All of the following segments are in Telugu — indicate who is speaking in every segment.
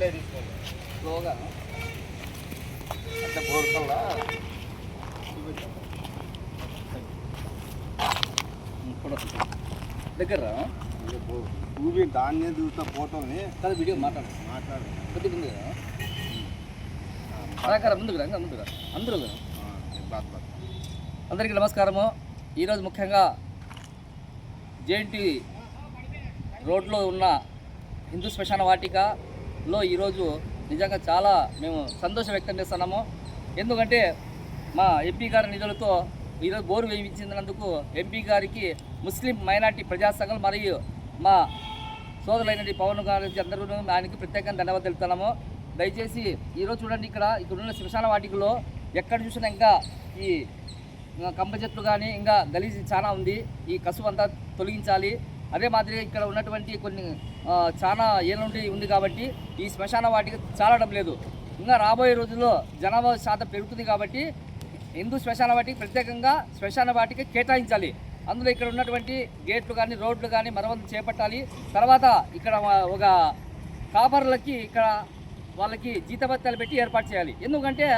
Speaker 1: అట్లే తీసుకోండి
Speaker 2: స్లోగా
Speaker 1: అట్లా బోర్కల్లా
Speaker 2: దగ్గర
Speaker 1: ఊబి దాన్నే చూస్తా ఫోటోని
Speaker 2: కదా వీడియో మాట్లాడు
Speaker 1: మాట్లాడు
Speaker 2: కొద్దిగా ఉంది కళాకారం ముందుకు రా ముందుగా అందరూ
Speaker 1: బాత్ బాత్
Speaker 2: అందరికీ నమస్కారము ఈరోజు ముఖ్యంగా జేఎన్టీ రోడ్లో ఉన్న హిందూ శ్మశాన లో ఈరోజు నిజంగా చాలా మేము సంతోషం వ్యక్తం చేస్తున్నాము. ఎందుకంటే మా ఎంపీ గారి నిధులతో ఈరోజు బోరు వేయించినందుకు ఎంపీ గారికి ముస్లిం మైనార్టీ ప్రజా మరియు మా సోదరులైన పవన్ గారికి అందరూ ఆయనకి ప్రత్యేకంగా ధన్యవాదాలు తెలుపుతున్నాము. దయచేసి ఈరోజు చూడండి ఇక్కడ ఇక్కడ ఉన్న శ్మశాన వాటికలో ఎక్కడ చూసినా ఇంకా ఈ కంప చెట్లు కానీ ఇంకా గలీజ్ చాలా ఉంది. ఈ కసువు అంతా తొలగించాలి. అదే మాదిరిగా ఇక్కడ ఉన్నటువంటి కొన్ని చాలా ఏళ్ళ నుండి ఉంది కాబట్టి ఈ శ్మశాన వాటికి చాలడం లేదు. ఇంకా రాబోయే రోజుల్లో జనాభా శాతం పెరుగుతుంది కాబట్టి హిందూ శ్మశాన వాటికి ప్రత్యేకంగా శ్మశాన వాటికి కేటాయించాలి. అందులో ఇక్కడ ఉన్నటువంటి గేట్లు కానీ రోడ్లు కానీ మరమ్మతులు చేపట్టాలి. తర్వాత ఇక్కడ ఒక కాపర్లకి ఇక్కడ వాళ్ళకి జీతభత్యాలు పెట్టి ఏర్పాటు చేయాలి. ఎందుకంటే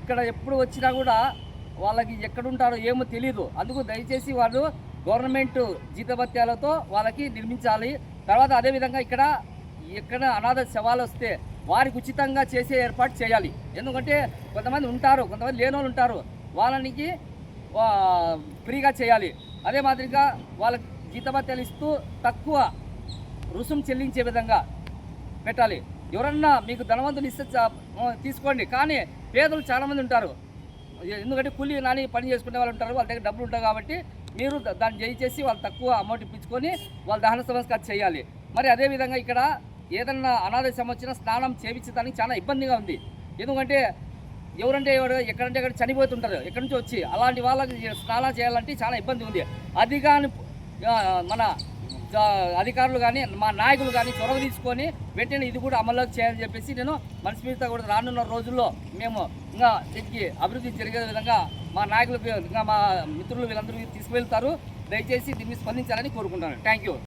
Speaker 2: ఇక్కడ ఎప్పుడు వచ్చినా కూడా వాళ్ళకి ఎక్కడుంటారో ఏమో తెలియదు అందుకు దయచేసి వాళ్ళు గవర్నమెంట్ జీతభత్యాలతో వాళ్ళకి నిర్మించాలి. తర్వాత అదేవిధంగా ఇక్కడ ఎక్కడ అనాథ శవాలు వస్తే వారికి ఉచితంగా చేసే ఏర్పాటు చేయాలి. ఎందుకంటే కొంతమంది ఉంటారు కొంతమంది లేని వాళ్ళు ఉంటారు. వాళ్ళనికి ఫ్రీగా చేయాలి. అదే మాదిరిగా వాళ్ళకి జీతభత్యాలు ఇస్తూ తక్కువ రుసుము చెల్లించే విధంగా పెట్టాలి. ఎవరన్నా మీకు ధనవంతులు ఇస్తే తీసుకోండి. కానీ పేదలు చాలామంది ఉంటారు. ఎందుకంటే కూలీ నాని పని చేసుకునే వాళ్ళు ఉంటారు వాళ్ళ దగ్గర డబ్బులు ఉంటాయి కాబట్టి మీరు దాన్ని జయచేసి వాళ్ళు తక్కువ అమౌంట్ ఇప్పించుకొని వాళ్ళ దహన సంస్కారం చేయాలి. మరి అదేవిధంగా ఇక్కడ ఏదన్నా అనాథ వచ్చినా స్నానం చేయించడానికి చాలా ఇబ్బందిగా ఉంది. ఎందుకంటే ఎవరంటే ఎవరు ఎక్కడంటే ఎక్కడ చనిపోతుంటారు ఎక్కడి నుంచి వచ్చి అలాంటి వాళ్ళకి స్నానం చేయాలంటే చాలా ఇబ్బంది ఉంది. అది కానీ మన అధికారులు కానీ మా నాయకులు కానీ చొరవ తీసుకొని వెంటనే ఇది కూడా అమల్లోకి చేయాలని చెప్పేసి నేను మనస్ఫూర్తిగా కూడా రానున్న రోజుల్లో మేము ఇంకా దీనికి అభివృద్ధి జరిగే విధంగా మా నాయకులు ఇంకా మా మిత్రులు వీళ్ళందరూ తీసుకువెళ్తారు. దయచేసి దీన్ని స్పందించాలని కోరుకుంటాను థ్యాంక్ యూ